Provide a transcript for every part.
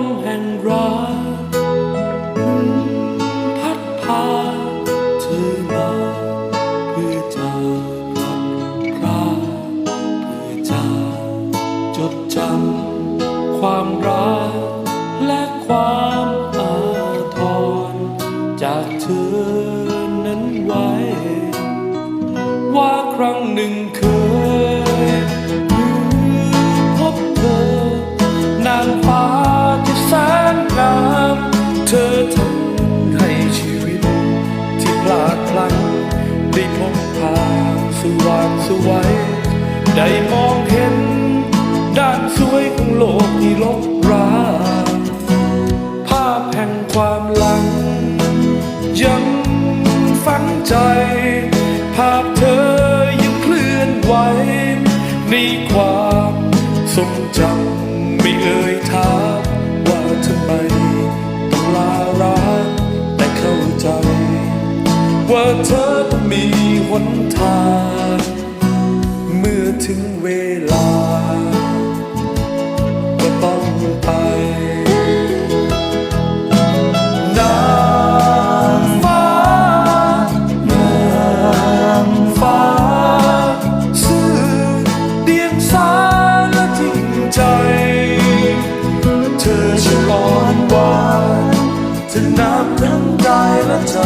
มแห่งรักพัดพาเธอมาเพื่อจะรักพราเพื่อจะจดจำความรักและความอาทรจากเธอนั้นไว้ ว่าครั้งหนึ่งเคยพบเธอนางฟ้า ได้พบทางสว่างสวัยได้มองเห็น ด้านสวยของโลกที่ลบราภาพแห่งความหลัง ยังฝังใจ ภาพเธอยังเคลื่อนไหวในความทรงจำไม่เอ่ยถามว่าทำไมต้องลารักแต่เข้าใจ ว่าเธอ มีหนทาง เมื่อถึงเวลา ก็ต้องไปนางฟ้านางฟ้าซื่อเดียงสาและจริงใจเธอช่างอ่อนหวานเธอน้ำทั้งกายและใจ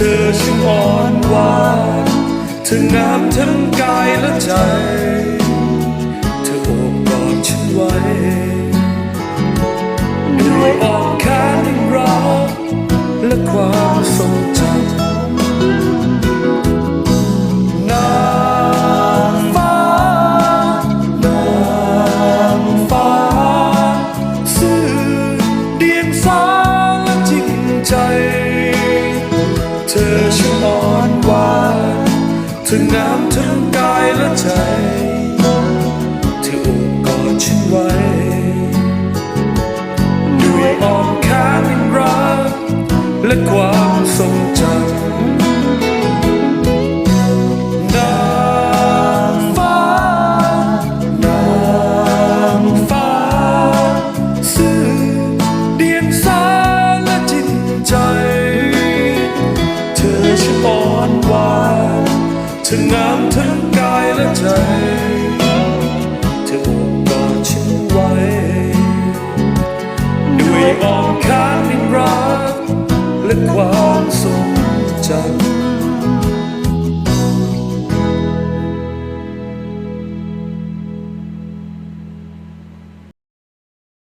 ธอช่างอ่อนหวานเธองามทั้งกายและใจ เธอโอบกอดฉันไว้ด้วยอ้อมแขนแห่งรักและความทรงจำ เธอช่างอ่อนหวานทั้งน้ำทั้งกายและใจ ธองามทั้งกายและใจ เธออบกอดฉันไว้ด้วยอ้อมค้างในรักและความ